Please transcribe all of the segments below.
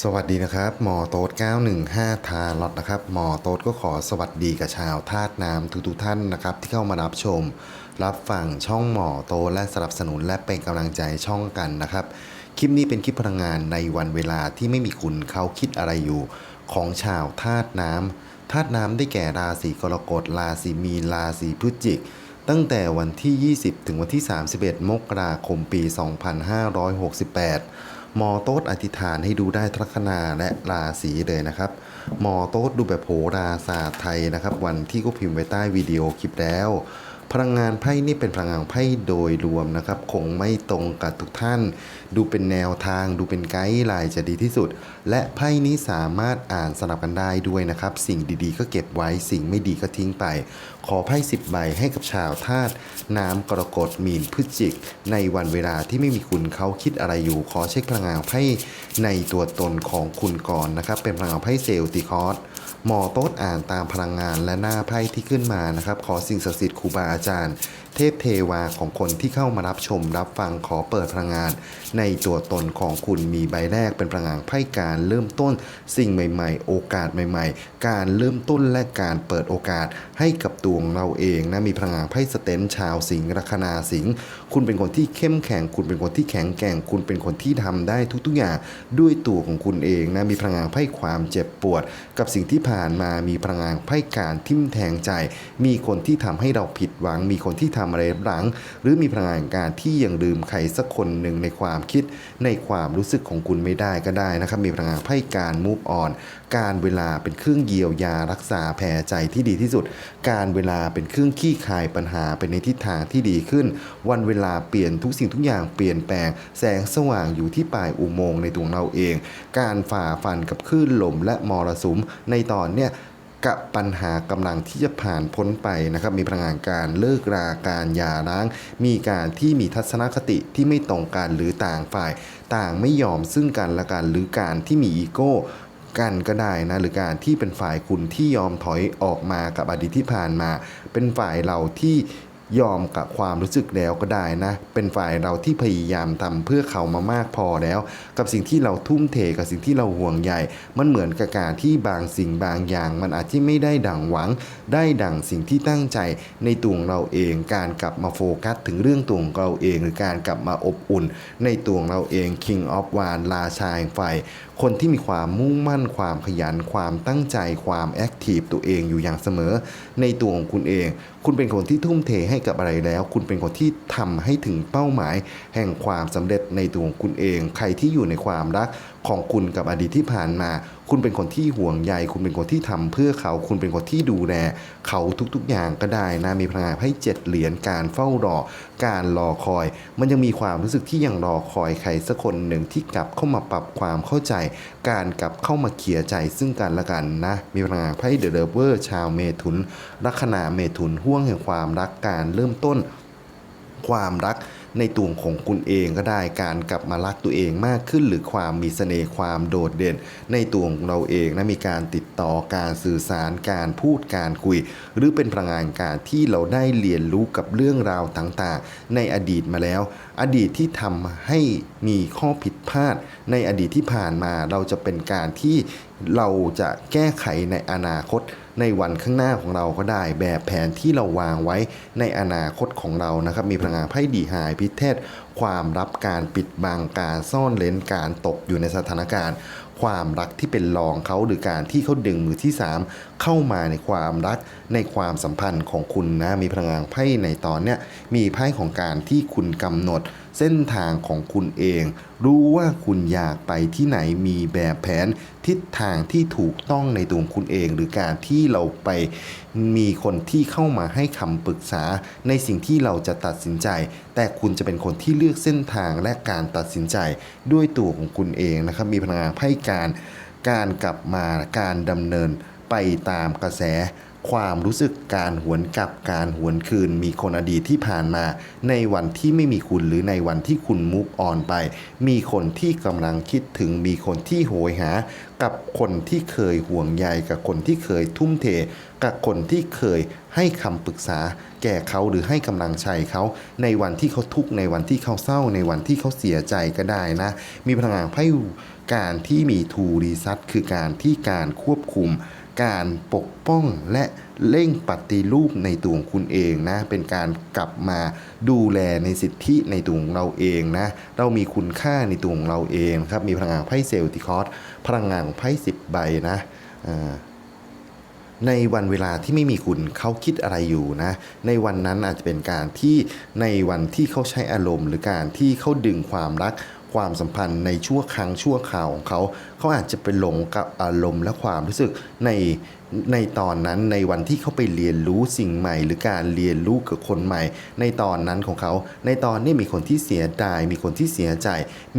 สวัสดีนะครับหมอโต๊ด915 ทาลอตนะครับหมอโต๊ดก็ขอสวัสดีกับชาวธาตุน้ำทุกๆท่านนะครับที่เข้ามารับชม รับฟังช่องหมอโต๊ดและสนับสนุนและเป็นกำลังใจช่องกันนะครับ คลิปนี้เป็นคลิปพลังงานในวันเวลาที่ไม่มีคุณเขาคิดอะไรอยู่ ของชาวธาตุน้ำธาตุน้ำได้แก่ราศีกรกฎราศีมีนราศีพฤศจิก ตั้งแต่วันที่ 20 ถึงวันที่ 31 มกราคมปี 2568ห มอโต๊ดอธิษฐานให้ดูได้ทัคนาและราศีเลยนะครับหมอโต๊ดดูแบบโหราศาสตร์ไทยนะครับ วันที่ก็พิมพ์ไว้ใต้วิดีโอคลิปแล้ว พลังงานไพ่นี่เป็นพลังงานไพ่โดยรวมนะครับ คงไม่ตรงกับทุกท่าน ดูเป็นแนวทาง ดูเป็นไกด์ไลน์จะดีที่สุด และไพ่นี้สามารถอ่านสลับกันได้ด้วยนะครับ สิ่งดีๆ ก็เก็บไว้สิ่งไม่ดีก็ทิ้งไป ขอไพ่สิบใบให้กับชาวธาตุน้ำกรกฎมีนพฤศจิก ในวันเวลาที่ไม่มีคุณเขาคิดอะไรอยู่ ขอเช็คพลังงานไพ่ในตัวตนของคุณก่อนนะครับ เป็นพลังงานไพ่เซลติคอส หมอโต๊ดอ่านตามพลังงานและหน้าไพ่ที่ขึ้นมานะครับ ขอสิ่งศักดิ์สิทธิ์ครูบาอาจารย์ เทพเทวาของคนที่เข้ามารับชมรับฟังขอเปิดพลังงาน ในตัวตนของคุณมีใบแรกเป็นพลังงานไพ่การเริ่มต้นสิ่งใหม่ ๆ โอกาสใหม่ ๆ การเริ่มต้นและการเปิดโอกาสให้กับตัวของเราเองนะมีพลังงานไพ่สเตนชาวสิงห์ลัคนาสิงห์คุณเป็นคนที่เข้มแข็ง คุณเป็นคนที่แข็งแกร่ง คุณเป็นคนที่ทำได้ทุกๆอย่างด้วยตัวของคุณเองนะมีพลังงานไพ่ความเจ็บปวด กับสิ่งที่ผ่านมามีพลังงานไพ่การทิ่มแทงใจ มีคนที่ทำให้เราผิดหวัง มีคนที่ททำอะไรหลัง หรือมีพลังงานการที่ยังลืมใครสักคนหนึ่งในความคิดในความรู้สึกของคุณไม่ได้ก็ได้นะครับ มีพลังงานไพ่การมูฟออนการเวลาเป็นเครื่องเยียวยารักษาแผลใจที่ดีที่สุด การเวลาเป็นเครื่องขี้คายปัญหาเป็นในทิศทางที่ดีขึ้น วันเวลาเปลี่ยนทุกสิ่งทุกอย่างเปลี่ยนแปลง แสงสว่างอยู่ที่ปลายอุโมงค์ในตัวเราเอง การฝ่าฟันกับคลื่นลมและมรสุมในตอนเนี้ย กับปัญหากำลังที่จะผ่านพ้นไปนะครับมีพลังงานการเลิกราการหย่าร้าง มีการที่มีทัศนคติที่ไม่ตรงกันหรือต่างฝ่าย ต่างไม่ยอมซึ่งกันและกันหรือการที่มีอีโก้กันก็ได้นะหรือการที่เป็นฝ่ายคุณที่ยอมถอยออกมากับอดีตที่ผ่านมา เป็นฝ่ายเราที่ ยอมกับความรู้สึกแล้วก็ได้นะ เป็นฝ่ายเราที่พยายามทำเพื่อเขามามากพอแล้ว กับสิ่งที่เราทุ่มเทกับสิ่งที่เราห่วงใยมันเหมือนกับการที่บางสิ่งบางอย่าง มันอาจจะไม่ได้ดังหวัง ได้ดังสิ่งที่ตั้งใจในตัวงเราเอง การกลับมาโฟกัสถึงเรื่องตัวงเราเอง หรือการกลับมาอบอุ่น ในตัวงเราเอง King of w a n ราชาแห่งไฟคนที่มีความมุ่งมั่นความขยันความตั้งใจความแอคทีฟตัวเองอยู่อย่างเสมอ ในตัวของคุณเอง คุณเป็นคนที่ทุ่มเทให้กับอะไรแล้ว คุณเป็นคนที่ทำให้ถึงเป้าหมาย แห่งความสำเร็จในตัวของคุณเอง ใครที่อยู่ในความรักของคุณกับอดีตที่ผ่านมา คุณเป็นคนที่ห่วงใย คุณเป็นคนที่ทำเพื่อเขา คุณเป็นคนที่ดูแลเขาทุกๆอย่างก็ได้นะ มีพลังงานให้เจ็ดเหรียญ การเฝ้ารอ การรอคอย มันยังมีความรู้สึกที่ยังรอคอยใครสักคนหนึ่งที่กลับเข้ามาปรับความเข้าใจ การกลับเข้ามาเคลียร์ใจซึ่งกันและกันนะ มีพลังงานไพ่เดอะเดเวอร์ชาวเมถุนลัคนาเมถุนห่วงแห่งความรักการเริ่มต้น ความรัก ในตัวของคุณเองก็ได้การกลับมารักตัวเองมากขึ้น หรือความมีเสน่ห์ความโดดเด่น ในตัวของเราเองนะมีการติดต่อการสื่อสารการพูดการคุย หรือเป็นพลังงานการที่เราได้เรียนรู้กับเรื่องราวต่างๆ ในอดีตมาแล้วอดีตที่ทำให้มีข้อผิดพลาดในอดีตที่ผ่านมา เราจะเป็นการที่เราจะแก้ไขในอนาคตในวันข้างหน้าของเราก็ได้ แบบแผนที่เราวางไว้ในอนาคตของเรานะครับ มีพลังงานไพ่ดีหายพิเทศ ความรับการปิดบังการซ่อนเลนการตกอยู่ในสถานการณ์ ความรักที่เป็นรองเขาหรือการที่เขาดึงมือที่ 3 เข้ามาในความรักในความสัมพันธ์ของคุณนะมีพลังงานไพ่ในตอนเนี้ยมีไพ่ของการที่คุณกำหนด เส้นทางของคุณเอง รู้ว่าคุณอยากไปที่ไหนมีแบบแผนทิศทางที่ถูกต้องในตัวคุณเอง หรือการที่เราไปมีคนที่เข้ามาให้คำปรึกษาในสิ่งที่เราจะตัดสินใจ แต่คุณจะเป็นคนที่เลือกเส้นทางและการตัดสินใจด้วยตัวของคุณเองนะครับมีพลังงานไพ่การการกลับมาการดำเนินไปตามกระแส ความรู้สึกการหวนกลับการหวนคืน มีคนอดีตที่ผ่านมา ในวันที่ไม่มีคุณหรือในวันที่คุณมุกออนไป มีคนที่กำลังคิดถึงมีคนที่โหยหา กับคนที่เคยห่วงใยกับคนที่เคยทุ่มเท กับคนที่เคยให้คำปรึกษา แก่เขาหรือให้กำลังใจเขาในวันที่เขาทุกข์ในวันที่เขาเศร้า ในวันที่เขาเสียใจก็ได้นะ มีพลังงานไพ่การที่มีทูรีซัตคือการที่การควบคุม การปกป้องและเร่งปฏิรูปในตัวของคุณเองนะ เป็นการกลับมาดูแลในสิทธิในตัวของเราเองนะ เรามีคุณค่าในตัวของเราเองครับ มีพลังงานไพ่เซลติคอสพลังงานของไพ่สิบใบนะในวันเวลาที่ไม่มีคุณเขาคิดอะไรอยู่นะ ในวันนั้นอาจจะเป็นการที่ในวันที่เขาใช้อารมณ์ หรือการที่เขาดึงความรักความสัมพันธ์ในชั่วครั้งชั่วคราวของเขา เขาอาจจะไปหลงกับอารมณ์และความรู้สึกในในตอนนั้นในวันที่เขาไปเรียนรู้สิ่งใหม่ หรือการเรียนรู้กับคนใหม่ ในตอนนั้นของเขา ในตอนนี้มีคนที่เสียดาย มีคนที่เสียใจ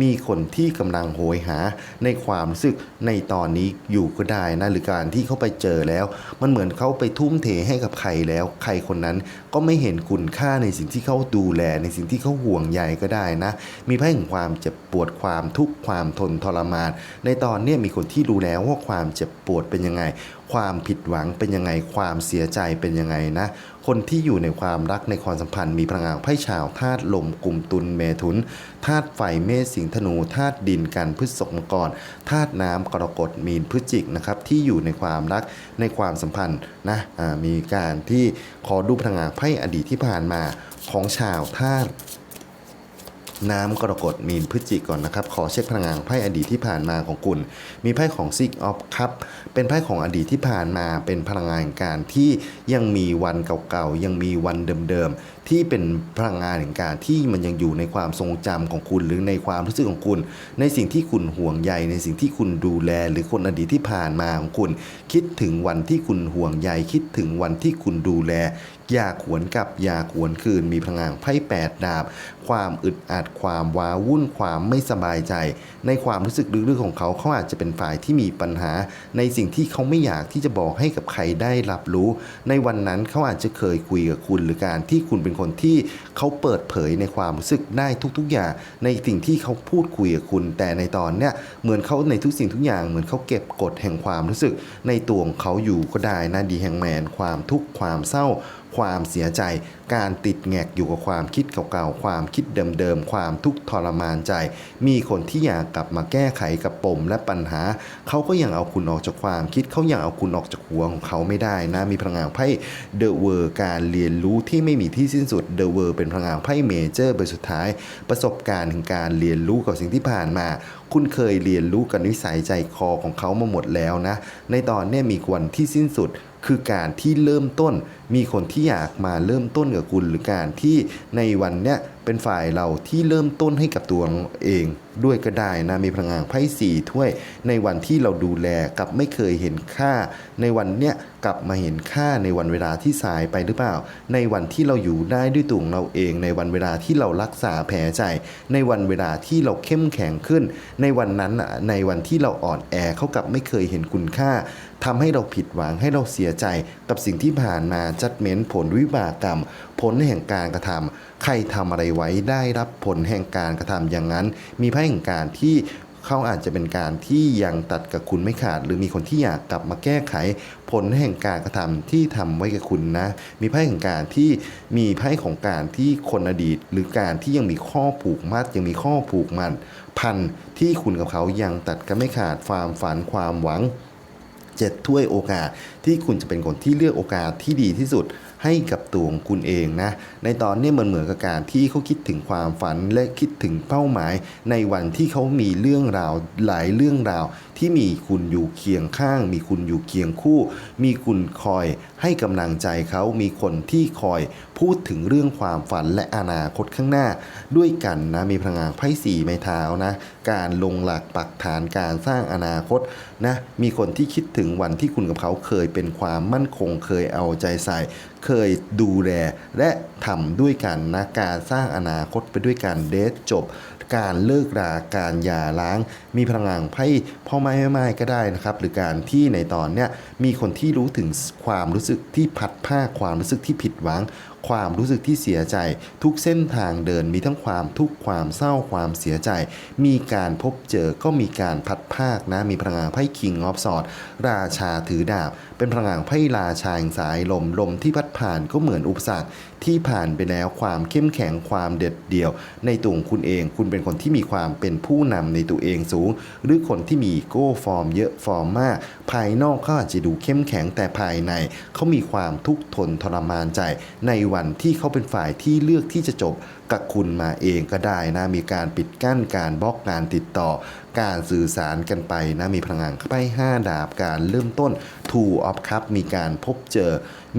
มีคนที่กำลังโหยหา ในความรู้สึกในตอนนี้อยู่ก็ได้นะหรือการที่เขาไปเจอแล้ว มันเหมือนเขาไปทุ่มเทให้กับใครแล้ว ใครคนนั้นก็ไม่เห็นคุณค่าในสิ่งที่เขาดูแล ในสิ่งที่เขาห่วงใยก็ได้นะ มีไพ่แห่งความเจ็บปวดความทุกข์ความทนทรมาน ในตอนเนี้ยมีคนที่รู้แล้วว่าความเจ็บปวดเป็นยังไง ความผิดหวังเป็นยังไง ความเสียใจเป็นยังไงนะ คนที่อยู่ในความรักในความสัมพันธ์มีพลังงานไพ่ชาวธาตุลมกลุ่มตุลเมถุนธาตุไฟเมษสิงธนูธาตุดินกันพฤษภมกรธาตุน้ำกรกฎมีนพฤจิกนะครับที่อยู่ในความรักในความสัมพันธ์นะมีการที่ขอดูพลังงานไพ่อดีตที่ผ่านมาของชาวธาตุ น้ำกรกฎมีนพฤศจิก่อนนะครับ ขอเช็คพลังงานไพ่อดีตที่ผ่านมาของคุณ มีไพ่ของซิกออฟครับเป็นไพ่ของอดีตที่ผ่านมาเป็นพลังงานแห่งการที่ยังมีวันเก่าๆยังมีวันเดิมๆที่เป็นพลังงานแห่งการที่มันยังอยู่ในความทรงจำของคุณ หรือในความรู้สึกของคุณ ในสิ่งที่คุณห่วงใยในสิ่งที่คุณดูแล หรือคนอดีตที่ผ่านมาของคุณ คิดถึงวันที่คุณห่วงใยคิดถึงวันที่คุณดูแล อยากหวนกลับอยากหวนคืนมีพลังงานไพ่แปดดาบ ความอึดอัดความว้าวุ่นความไม่สบายใจ ในความรู้สึกลึกๆของเขาเขาอาจจะเป็นฝ่ายที่มีปัญหา ในสิ่งที่เขาไม่อยากที่จะบอกให้กับใครได้รับรู้ ในวันนั้นเขาอาจจะเคยคุยกับคุณหรือการที่คุณเป็นคนที่เขาเปิดเผยในความรู้สึกได้ทุกๆอย่าง ในสิ่งที่เขาพูดคุยกับคุณ แต่ในตอนเนี้ยเหมือนเขาในทุกสิ่งทุกอย่างเหมือนเขาเก็บกดแห่งความรู้สึก ในตัวของเขาอยู่ก็ได้นะดีแห่งแมนความทุกข์ความเศร้า ความเสียใจ การติดแงกอยู่กับความคิดเก่าๆ ความคิดเดิมๆ ความทุกข์ทรมานใจ มีคนที่อยากกลับมาแก้ไขกับปมและปัญหา เขาก็ยังเอาคุณออกจากความคิด เขายังเอาคุณออกจากหัวของเขาไม่ได้นะ มีพลังงานไพ่เดอะเวอร์การเรียนรู้ที่ไม่มีที่สิ้นสุดเดอะเวอร์เป็นพลังงานไพ่เมเจอร์ใบสุดท้าย ประสบการณ์ถึงการเรียนรู้กับสิ่งที่ผ่านมา คุณเคยเรียนรู้กับนิสัยใจคอของเขามาหมดแล้วนะ ในตอนนี้มีวันที่สิ้นสุด คือการที่เริ่มต้นมีคนที่อยากมาเริ่มต้นกับคุณ หรือการที่ในวันเนี้ย เป็นฝ่ายเราที่เริ่มต้นให้กับตัวเองด้วยก็ได้นะมีพลังงานไพ่สี่ถ้วยในวันที่เราดูแลกับไม่เคยเห็นค่า ในวันเนี้ยกลับมาเห็นค่าในวันเวลาที่สายไปหรือเปล่า ในวันที่เราอยู่ได้ด้วยตัวงเราเอง ในวันเวลาที่เรารักษาแผลใจ ในวันเวลาที่เราเข้มแข็งขึ้น ในวันนั้นน่ะในวันที่เราอ่อนแอเขากลับไม่เคยเห็นคุณค่าทำให้เราผิดหวังให้เราเสียใจกับสิ่งที่ผ่านมาจัดเม้นผลวิบากกรรม ผลแห่งการกระทำ ใครทำอะไรไว้ได้รับผลแห่งการกระทำอย่างนั้น มีไพ่แห่งการที่เขาอาจจะเป็นการที่ยังตัดกับคุณไม่ขาด หรือมีคนที่อยากกลับมาแก้ไข ผลแห่งการกระทำที่ทำไว้กับคุณนะ มีไพ่แห่งการที่มีไพ่ของการที่คนอดีต หรือการที่ยังมีข้อผูกมัด ยังมีข้อผูกมันพันที่คุณกับเขายังตัดกันไม่ขาดความฝันความหวังเจ็ดถ้วยโอกาสที่คุณจะเป็นคนที่เลือกโอกาสที่ดีที่สุด ให้กับตัวของคุณเองนะ ในตอนนี้มันเหมือนกับการที่เขาคิดถึงความฝันและคิดถึงเป้าหมาย ในวันที่เขามีเรื่องราวหลายเรื่องราว ที่มีคุณอยู่เคียงข้าง มีคุณอยู่เคียงคู่ มีคุณคอยให้กำลังใจเขามีคนที่คอยพูดถึงเรื่องความฝันและอนาคตข้างหน้า ด้วยกันนะมีพลังงานไพ่สี่ไม้เท้านะ การลงหลักปักฐานการสร้างอนาคตนะมีคนที่คิดถึงวันที่คุณกับเขาเคยเป็นความมั่นคงเคยเอาใจใส่ เคยดูแลและทำด้วยกันนะการสร้างอนาคตไปด้วยกันเดทจบ การเลิกราการหย่าร้าง มีพลังงานไพ่พ่อไม้แม่ไม้ก็ได้นะครับ หรือการที่ในตอนเนี้ยมีคนที่รู้ถึงความรู้สึกที่พัดผ้าความรู้สึกที่ผิดหวัง ความรู้สึกที่เสียใจ ทุกเส้นทางเดินมีทั้งความทุกข์ความเศร้าความเสียใจ มีการพบเจอก็มีการพัดภาคนะมีพลังงานไพ่คิงออฟสอดราชาถือดาบ เป็นพลังงานไพ่ราชาแห่งสายลมลมที่พัดผ่านก็เหมือนอุปสรรค ที่ผ่านไปแล้วความเข้มแข็งความเด็ดเดี่ยว ในตัวของคุณเอง คุณเป็นคนที่มีความเป็นผู้นำในตัวเองสูง หรือคนที่มีอีโก้ฟอร์มเยอะฟอร์มมาก ภายนอกเขาอาจจะดูเข้มแข็งแต่ภายใน เขามีความทุกข์ทนทรมานใจ ในวันที่เขาเป็นฝ่ายที่เลือกที่จะจบกับคุณมาเองก็ได้นะมีการปิดกั้นการบล็อกการติดต่อ การสื่อสารกันไปนะมีพลังงานไพ่ห้าดาบการเริ่มต้น Two of Cup มีการพบเจอ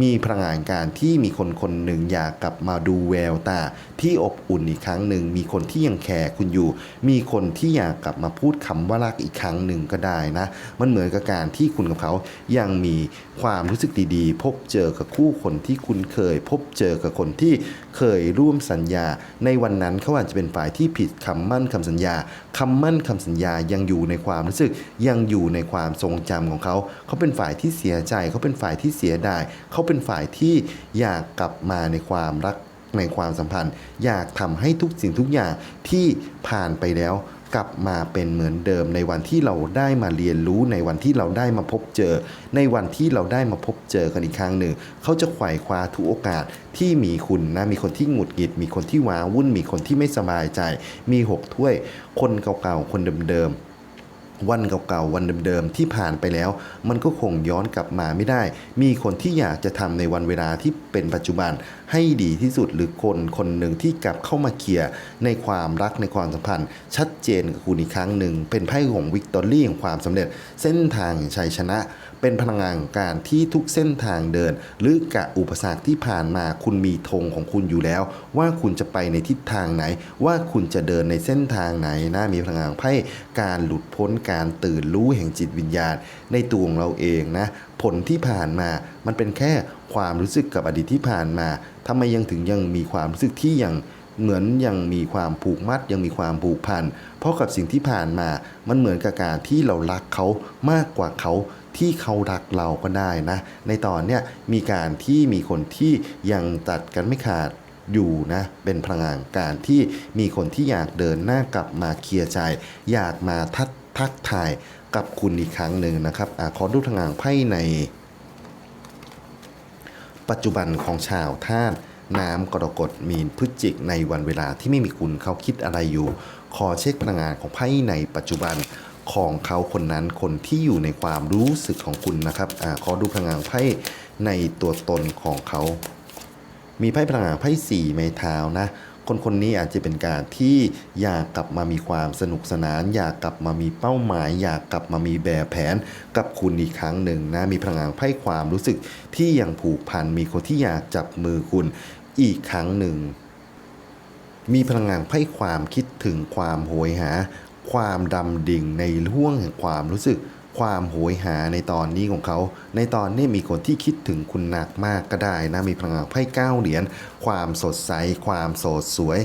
มีพลังงานการที่มีคนคนหนึ่งอยากกลับมาดูแววตา ที่อบอุ่นอีกครั้งหนึ่งมีคนที่ยังแคร์คุณอยู่ มีคนที่อยากกลับมาพูดคำว่ารักอีกครั้งหนึ่งก็ได้นะ มันเหมือนกับการที่คุณกับเขายังมีความรู้สึกดีๆ พบเจอกับคู่คนที่คุณเคย พบเจอกับคนที่เคยร่วมสัญญา ในวันนั้นเขาอาจจะเป็นฝ่ายที่ผิดคำมั่นคำสัญญาคำมั่นคำสัญญายังอยู่ในความรู้สึก ยังอยู่ในความทรงจำของเขา เขาเป็นฝ่ายที่เสียใจ เขาเป็นฝ่ายที่เสียดาย เขาเป็นฝ่ายที่อยากกลับมาในความรักในความสัมพันธ์ อยากทำให้ทุกสิ่งทุกอย่างที่ผ่านไปแล้ว กลับมาเป็นเหมือนเดิมในวันที่เราได้มาเรียนรู้ในวันที่เราได้มาพบเจอ ในวันที่เราได้มาพบเจอกันอีกครั้งหนึ่ง เขาจะไขว่คว้าทุกโอกาสที่มีคุณนะมีคนที่หงุดหงิด มีคนที่ว้าวุ่นมีคนที่ไม่สบายใจ มีหกถ้วย คนเก่าๆคนเดิมๆ วันเก่าๆวันเดิมๆที่ผ่านไปแล้ว มันก็คงย้อนกลับมาไม่ได้ มีคนที่อยากจะทำในวันเวลาที่เป็นปัจจุบันให้ดีที่สุดหรือคนคนหนึ่งที่กลับเข้ามาเคลียร์ในความรักในความสัมพันธ์ ชัดเจนกับคุณอีกครั้งหนึ่งเป็นไพ่ของวิกตอรี่ของความสำเร็จ เส้นทางแห่งชัยชนะ เป็นพลังงานของการที่ทุกเส้นทางเดิน หรือกะอุปสรรคที่ผ่านมาคุณมีธงของคุณอยู่แล้ว ว่าคุณจะไปในทิศทางไหน ว่าคุณจะเดินในเส้นทางไหนนะมีพลังงานไพ่การหลุดพ้นการตื่นรู้แห่งจิตวิญญาณ ในตัวของเราเองนะผลที่ผ่านมา มันเป็นแค่ความรู้สึกกับอดีตที่ผ่านมาทำไมยังถึงยังมีความรู้สึกที่ยังเหมือนยังมีความผูกมัดยังมีความผูกพัน เพราะกับสิ่งที่ผ่านมา มันเหมือนกับการที่เรารักเขามากกว่าเขา ที่เขารักเราก็ได้นะ ในตอนเนี้ยมีการที่มีคนที่ยังตัดกันไม่ขาดอยู่นะ เป็นพลังงานการที่มีคนที่อยากเดินหน้ากลับมาเคลียร์ใจ อยากมาทักทักทายกับคุณอีกครั้งหนึ่งนะครับอขอดูพลังงานไพ่ใน ปัจจุบันของชาวท่าตุน้ำกรกฎมีนพฤศจิกในวันเวลาที่ไม่มีคุณเขาคิดอะไรอยู่ ขอเช็คพลังงานของไพ่ในปัจจุบัน ของเขาคนนั้นคนที่อยู่ในความรู้สึกของคุณนะครับอาขอดูพลังงานไพ่ในตัวตนของเขา มีไพ่พลังงานไพ่สี่ไม้เท้านะคนคนนี้อาจจะเป็นการที่อยากกลับมามีความสนุกสนาน อยากกลับมามีเป้าหมาย อยากกลับมามีแบบแผนกับคุณอีกครั้งหนึ่งนะมีพลังงานไพ่ความรู้สึกที่ยังผูกพันมีคนที่อยากจับมือคุณอีกครั้งหนึ่งมีพลังงานไพ่ความคิดถึงความโหยหา ความดำดิ่งในห่วงแห่งความรู้สึก ความโหยหาในตอนนี้ของเขา ในตอนนี้มีคนที่คิดถึงคุณหนักมากก็ได้นะ มีพลังงานไพ่เก้าเหรียญ ความสดใส ความโสดสวย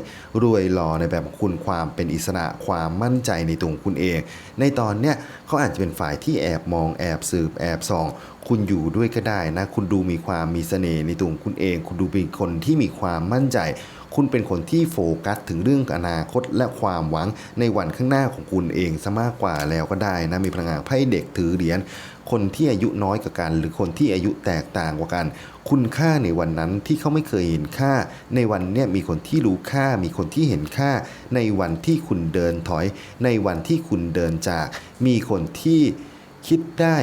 รวยหล่อในแบบของคุณความเป็นอิสระ ความมั่นใจในตัวคุณเอง ในตอนเนี้ยเขาอาจจะเป็นฝ่ายที่แอบมอง แอบสืบ แอบส่อง คุณอยู่ด้วยก็ได้นะ คุณดูมีความมีเสน่ห์ในตัวคุณเอง คุณดูเป็นคนที่มีความมั่นใจ คุณเป็นคนที่โฟกัสถึงเรื่องอนาคตและความหวังในวันข้างหน้าของคุณเองซะมากกว่าแล้วก็ได้นะมีพลังงานไพ่เด็กถือเหรียญคนที่อายุน้อยกว่ากัน หรือคนที่อายุแตกต่างกว่ากัน คุณค่าในวันนั้นที่เขาไม่เคยเห็นค่า ในวันเนี้ยมีคนที่รู้ค่า มีคนที่เห็นค่า ในวันที่คุณเดินถอย ในวันที่คุณเดินจาก มีคนที่คิดได้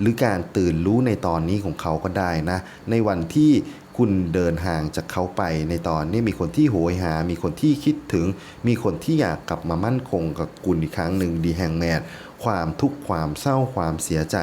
หรือการตื่นรู้ในตอนนี้ของเขาก็ได้นะ ในวันที่ คุณเดินห่างจากเขาไปในตอนนี้มีคนที่โหยหา มีคนที่คิดถึง มีคนที่อยากกลับมามั่นคงกับคุณอีกครั้งหนึ่งดีแฮงแมนความทุกข์ความเศร้าความเสียใจ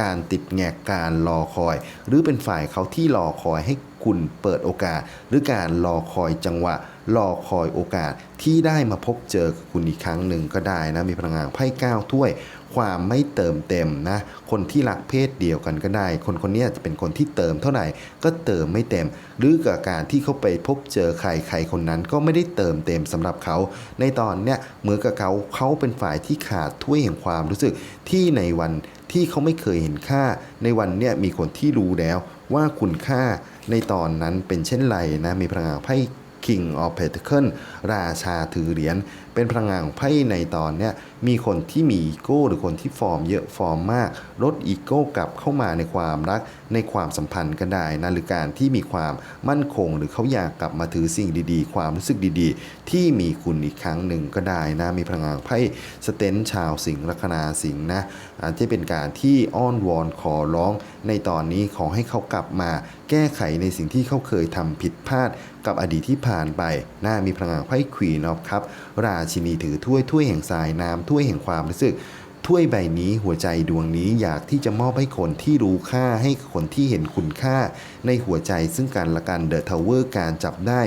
การติดแงกการรอคอย หรือเป็นฝ่ายเขาที่รอคอยให้ คุณเปิดโอกาส หรือการรอคอยจังหวะ รอคอยโอกาสที่ได้มาพบเจอคุณอีกครั้งหนึ่งก็ได้นะ มีพลังงานไพ่ก้าถ้วย ความไม่เติมเต็มนะ คนที่รักเพศเดียวกันก็ได้ คนคนนี้จจะเป็นคนที่เติมเท่าไหร่ก็เติมไม่เต็ม หรือกับการที่เขาไปพบเจอใครใครคนนั้นก็ไม่ได้เติมเต็มสำหรับเขา ในตอนเนี้ยเหมือนกับเขาเขาเป็นฝ่ายที่ขาดถ้วยแห่งความรู้สึกที่ในวันที่เขาไม่เคยเห็นค่า ในวันเนี้ยมีคนที่รู้แล้วว่าคุณค่า ในตอนนั้นเป็นเช่นไรนะมีพลังงานไพ่ King of Pentacle ราชาถือเหรียญเป็นพลังงานของไพ่ในตอนเนี้ยมีคนที่มีอีโก้หรือคนที่ฟอร์มเยอะฟอร์มมากลดอีโก้กลับเข้ามาในความรักในความสัมพันธ์ก็ได้นะหรือการที่มีความมั่นคง หรือเขาอยากกลับมาถือสิ่งดีๆ ความรู้สึกดีๆ ที่มีคุณอีกครั้งหนึ่งก็ได้นะมีพลังงานไพ่สเตนชาวสิงห์ลัคนาสิงห์นะอาจจะเป็นการที่อ้อนวอนขอร้อง ในตอนนี้ขอให้เขากลับมาแก้ไขในสิ่งที่เขาเคยทำผิดพลาดกับอดีตที่ผ่านไปน่ามีพลังงานไพ่ควีนอฟครับ ราชินีถือถ้วยถ้วยแห่งสายน้ำถ้วยแห่งความรู้สึกถ้วยใบนี้หัวใจดวงนี้อยากที่จะมอบให้คนที่รู้ค่าให้คนที่เห็นคุณค่า ในหัวใจซึ่งกันและกันเดอะทาวเวอร์การจับได้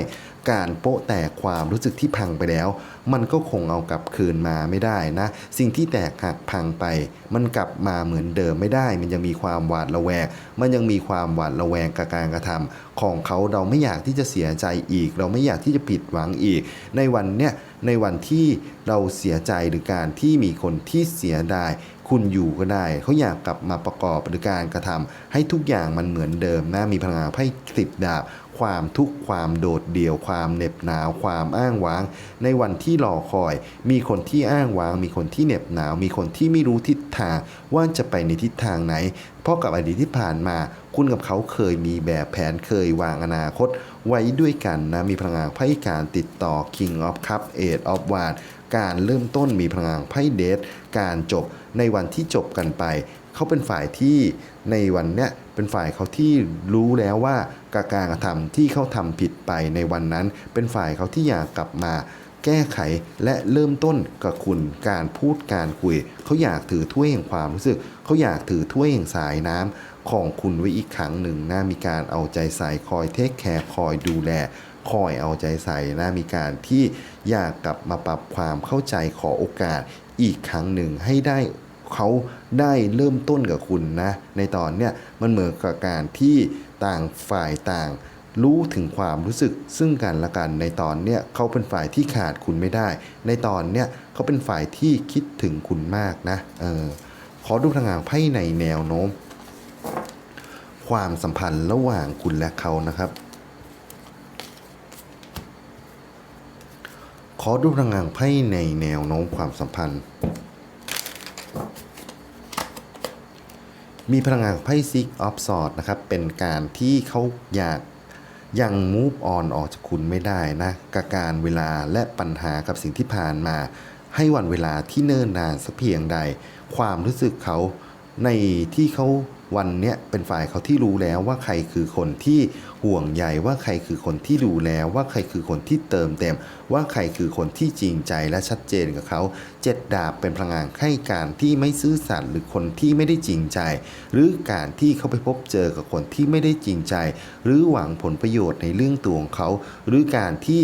การโปะแตกความรู้สึกที่พังไปแล้ว มันก็คงเอากลับคืนมาไม่ได้นะ สิ่งที่แตกหักพังไป มันกลับมาเหมือนเดิมไม่ได้ มันยังมีความหวาดระแวง มันยังมีความหวาดระแวงกับการกระทำของเขาเราไม่อยากที่จะเสียใจอีก เราไม่อยากที่จะผิดหวังอีก ในวันเนี้ยในวันที่เราเสียใจหรือการที่มีคนที่เสียดายคุณอยู่ก็ได้ เขาอยากกลับมาประกอบหรือการกระทำให้ทุกอย่างมันเหมือนเดิมนะมีพลังงานไพ่สิบดาบ ความทุกข์ความโดดเดี่ยวความเหน็บหนาวความอ้างว้าง ในวันที่รอคอย มีคนที่อ้างว้าง มีคนที่เหน็บหนาว มีคนที่ไม่รู้ทิศทางว่าจะไปในทิศทางไหน เพราะกับอดีตที่ผ่านมา คุณกับเขาเคยมีแบบแผนเคยวางอนาคต ไว้ด้วยกันนะมีพลังงานไพ่การติดต่อ King of Cup Eight of w a n d การเริ่มต้นมีพลังงานไพ่เดท การจบในวันที่จบกันไป เขาเป็นฝ่ายที่ในวันเนี้ยเป็นฝ่ายเขาที่รู้แล้วว่าการการกระทำที่เขาทำผิดไปในวันนั้น เป็นฝ่ายเขาที่อยากกลับมาแก้ไขและเริ่มต้นกับคุณการพูดการคุย เขาอยากถือถ้วยแห่งความรู้สึก เขาอยากถือถ้วยแห่งสายน้ำของคุณไว้อีกครั้งหนึ่งนะมีการเอาใจใส่คอยเทคแคร์คอยดูแล คอยเอาใจใส่นะมีการที่อยากกลับมาปรับความเข้าใจขอโอกาส อีกครั้งหนึ่งให้ได้เขาได้เริ่มต้นกับคุณนะ ในตอนเนี้ยมันเหมือนกับการที่ต่างฝ่ายต่างรู้ถึงความรู้สึกซึ่งกันและกันในตอนเนี้ยเขาเป็นฝ่ายที่ขาดคุณไม่ได้ ในตอนเนี้ยเขาเป็นฝ่ายที่คิดถึงคุณมากนะเออขอดูพลังงานไพ่ในแนวโน้ม ความสัมพันธ์ระหว่างคุณและเขานะครับ ขอดูพลังงานไพ่ในแนวโน้มความสัมพันธ์ มีพลังงานไพ่ซิกออฟสอดนะครับ เป็นการที่เขาอยากยัง move on ออกจากคุณไม่ได้นะกับการเวลาและปัญหากับสิ่งที่ผ่านมา ให้วันเวลาที่เนิ่นนานสักเพียงใด ความรู้สึกเขาในที่เขาวันเนี้ยเป็นฝ่ายเขาที่รู้แล้วว่าใครคือคนที่ ห่วงใยว่าใครคือคนที่ดูแลว่าใครคือคนที่เติมเต็ม ว่าใครคือคนที่จริงใจและชัดเจนกับเขาเจ็ดดาบเป็นพลังงานให้การที่ไม่ซื่อสัตย์หรือคนที่ไม่ได้จริงใจ หรือการที่เขาไปพบเจอกับคนที่ไม่ได้จริงใจ หรือหวังผลประโยชน์ในเรื่องตัวของเขา หรือการที่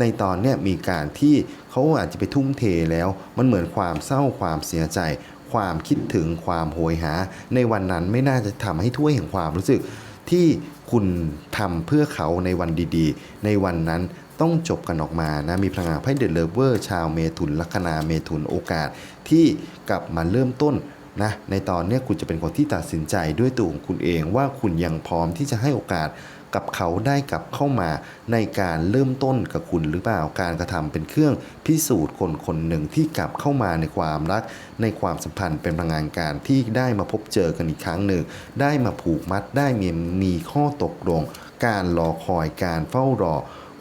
ในตอนเนี้ยมีการที่เขาอาจจะไปทุ่มเทแล้ว มันเหมือนความเศร้าความเสียใจ ความคิดถึงความโหยหา ในวันนั้นไม่น่าจะทำให้ถ้วยแห่งความรู้สึก ที่คุณทำเพื่อเขาในวันดีๆ ในวันนั้นต้องจบกันออกมานะ มีพลังงานไพ่เดลเลเวอร์ชาวเมถุนลัคนาเมถุนโอกาสที่กลับมาเริ่มต้นนะในตอนนี้คุณจะเป็นคนที่ตัดสินใจด้วยตัวของคุณเองว่าคุณยังพร้อมที่จะให้โอกาส กับเขาได้กลับเข้ามาในการเริ่มต้นกับคุณหรือเปล่าการกระทำเป็นเครื่องพิสูจน์คนคนหนึ่งที่กลับเข้ามาในความรัก ในความสัมพันธ์เป็นพลังงานการที่ได้มาพบเจอกันอีกครั้งหนึ่ง ได้มาผูกมัดได้มีมีข้อตกลง การรอคอยการเฝ้ารอ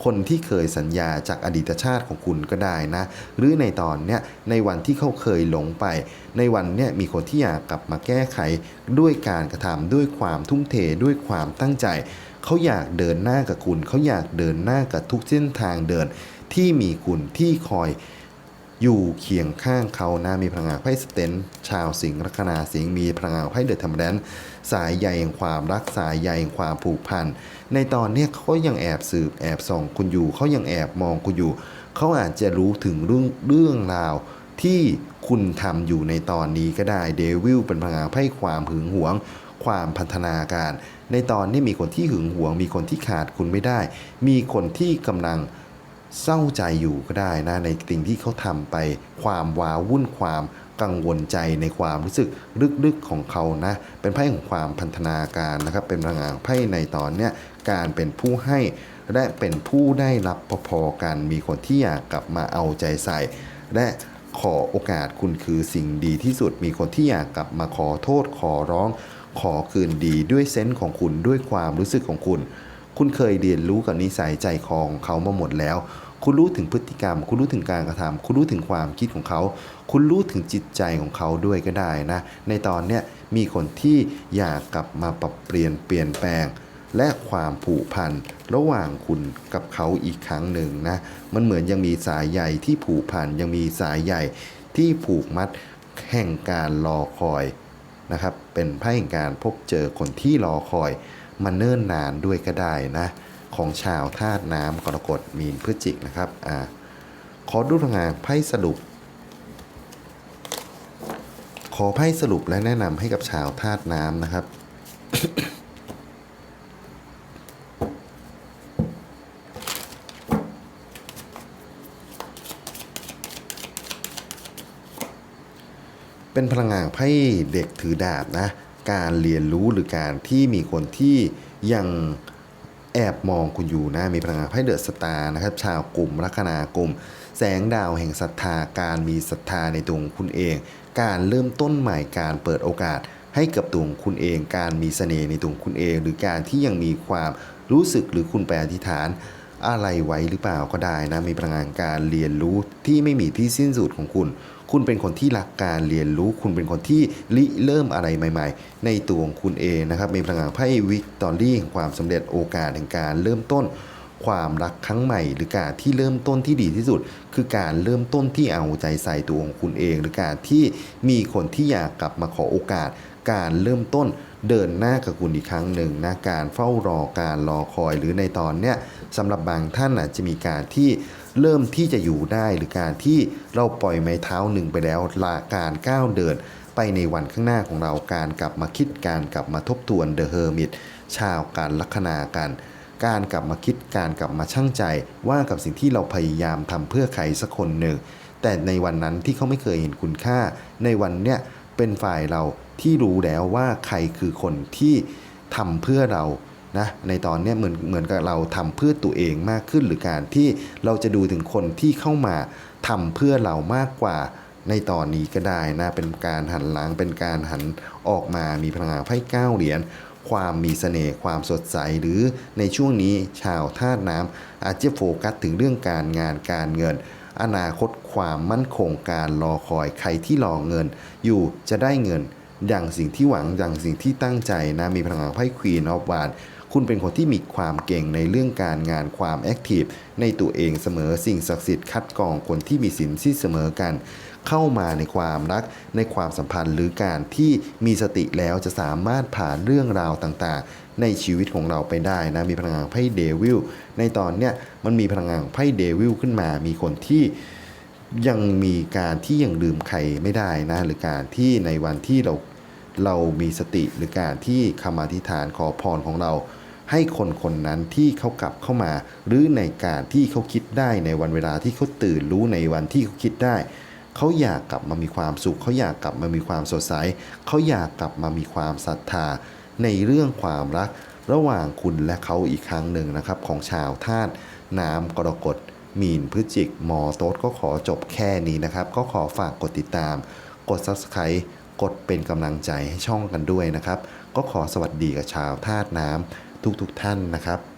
คนที่เคยสัญญาจากอดีตชาติของคุณก็ได้นะ หรือในตอนเนี้ยในวันที่เขาเคยหลงไป ในวันเนี้ยมีคนที่อยากกลับมาแก้ไข ด้วยการกระทำด้วยความทุ่มเทด้วยความตั้งใจ เขาอยากเดินหน้ากับคุณ เขาอยากเดินหน้ากับทุกเส้นทางเดิน ที่มีคุณที่คอยอยู่เคียงข้างเขานะมีพลังงานไพ่สเตนชาวสิงห์ลัคนาสิงห์มีพลังงานไพ่เดอะธรรมแดนสายใยแห่งความรักสายใยแห่งความผูกพันในตอนนี้เขายังแอบสืบแอบส่องคุณอยู่เขายังแอบมองคุณอยู่ เขาอาจจะรู้ถึงเรื่องเรื่องราวที่คุณทำอยู่ในตอนนี้ก็ได้เดวิลเป็นพลังงานไพ่ความหึงหวง ความพัฒนาการ ในตอนนี้มีคนที่หึงหวง มีคนที่ขาดคุณไม่ได้ มีคนที่กำลังเศร้าใจอยู่ก็ได้นะในสิ่งที่เขาทำไป ความว้าวุ่นความกังวลใจในความรู้สึกลึกๆของเขานะ เป็นไพ่ของความพันธนาการนะครับ เป็นพลังงานไพ่ในตอนเนี้ยการเป็นผู้ให้และเป็นผู้ได้รับพอๆกัน มีคนที่อยากกลับมาเอาใจใส่ และขอโอกาสคุณคือสิ่งดีที่สุด มีคนที่อยากกลับมาขอโทษขอร้อง ขอคืนดีด้วยเซนส์ของคุณด้วยความรู้สึกของคุณ คุณเคยเรียนรู้กับนิสัยใจคอของเขามาหมดแล้ว คุณรู้ถึงพฤติกรรม คุณรู้ถึงการกระทำคุณรู้ถึงความคิดของเขา คุณรู้ถึงจิตใจของเขาด้วยก็ได้นะ ในตอนเนี้ยมีคนที่อยากกลับมาปรับเปลี่ยนเปลี่ยนแปลงและความผูกพันระหว่างคุณกับเขาอีกครั้งหนึ่งนะ มันเหมือนยังมีสายใยที่ผูกพันยังมีสายใยที่ผูกมัดแห่งการรอคอย นะครับ เป็นไพ่แห่งการพบเจอคนที่รอคอยมาเนิ่นนานด้วยก็ได้นะ ของชาวธาตุน้ำกรกฎมีนพฤศจิกนะครับอ่าขอดูทางงานไพ่สรุป ขอไพ่สรุปและแนะนำให้กับชาวธาตุน้ำนะครับ เป็นพลังงานไพ่เด็กถือดาบนะ การเรียนรู้หรือการที่มีคนที่ยังแอบมองคุณอยู่นะ มีพลังงานไพ่เดอะสตาร์นะครับ ชาวกลุ่มลัคนากลุ่ม แสงดาวแห่งศรัทธา การมีศรัทธาในตัวของคุณเอง การเริ่มต้นใหม่ การเปิดโอกาสให้กับตัวของคุณเอง การมีเสน่ห์ในตัวของคุณเอง หรือการที่ยังมีความรู้สึกหรือคุณไปอธิษฐานอะไรไว้หรือเปล่าก็ได้นะ มีพลังงานการเรียนรู้ที่ไม่มีที่สิ้นสุดของคุณ คุณเป็นคนที่รักการเรียนรู้ คุณเป็นคนที่ริเริ่มอะไรใหม่ ๆ ในตัวของคุณเองนะครับ มีพลังงานไพ่วิกตอรี่แห่งความสำเร็จโอกาสแห่งการเริ่มต้นความรักครั้งใหม่หรือการที่เริ่มต้นที่ดีที่สุด คือการเริ่มต้นที่เอาใจใส่ตัวของคุณเอง หรือการที่มีคนที่อยากกลับมาขอโอกาส การเริ่มต้น เดินหน้ากับคุณอีกครั้งหนึ่งนะการเฝ้ารอการรอคอยหรือในตอนเนี้ยสำหรับบางท่านอาจจะมีการที่เริ่มที่จะอยู่ได้หรือการที่เราปล่อยไม้เท้าหนึ่งไปแล้วลาการก้าวเดิน ไปในวันข้างหน้าของเราการกลับมาคิดการกลับมาทบทวนเดอะเฮอร์มิตชาวการลัคนากัน การกลับมาคิดการกลับมาชั่งใจว่ากับสิ่งที่เราพยายามทำเพื่อใครสักคนหนึ่งแต่ในวันนั้นที่เขาไม่เคยเห็นคุณค่า ในวันเนี้ยเป็นฝ่ายเรา ที่รู้แล้วว่าใครคือคนที่ทำเพื่อเรานะในตอนนี้เหมือนเหมือนกับเราทำเพื่อตัวเองมากขึ้น หรือการที่เราจะดูถึงคนที่เข้ามาทำเพื่อเรามากกว่าในตอนนี้ก็ได้นะ เป็นการหันหลังเป็นการหันออกมามีพลังงานไพ่เก้าเหรียญความมีเสน่ห์ความสดใสหรือในช่วงนี้ชาวธาตุน้ำอาจจะโฟกัสถึงเรื่องการงานการเงิน อนาคตความมั่นคงการรอคอยใครที่รอเงิน อยู่จะได้เงิน อย่างสิ่งที่หวังอย่างสิ่งที่ตั้งใจนะมีพลังงานไพ่ควีนออฟวานคุณเป็นคนที่มีความเก่งในเรื่องการงานความแอคทีฟในตัวเองเสมอสิ่งศักดิ์สิทธิ์คัดกรองคนที่มีสินที่เสมอกัน เข้ามาในความรักในความสัมพันธ์หรือการที่มีสติแล้วจะสามารถผ่านเรื่องราวต่างๆ ในชีวิตของเราไปได้นะมีพลังงานไพ่เดวิลในตอนเนี้ยมันมีพลังงานไพ่เดวิลขึ้นมา มีคนที่ ยังมีการที่ยังลืมใครไม่ได้นะ หรือการที่ในวันที่เราเรามีสติหรือการที่คำอธิษฐานขอพรของเรา ให้คนคนนั้นที่เขากลับเข้ามา หรือในการที่เขาคิดได้ในวันเวลาที่เขาตื่นรู้ในวันที่เขาคิดได้เขาอยากกลับมามีความสุข เขาอยากกลับมามีความสดใส เขาอยากกลับมามีความศรัทธา ในเรื่องความรัก ระหว่างคุณและเขาอีกครั้งหนึ่งนะครับ ของชาวธาตุน้ำกรกฎ มีนพฤจิกมอโต๊ดก็ขอจบแค่นี้นะครับ ก็ขอฝากกดติดตาม กด subscribe กดเป็นกำลังใจให้ช่องกันด้วยนะครับ ก็ขอสวัสดีกับชาวธาตุน้ำทุกๆทท่านนะครับ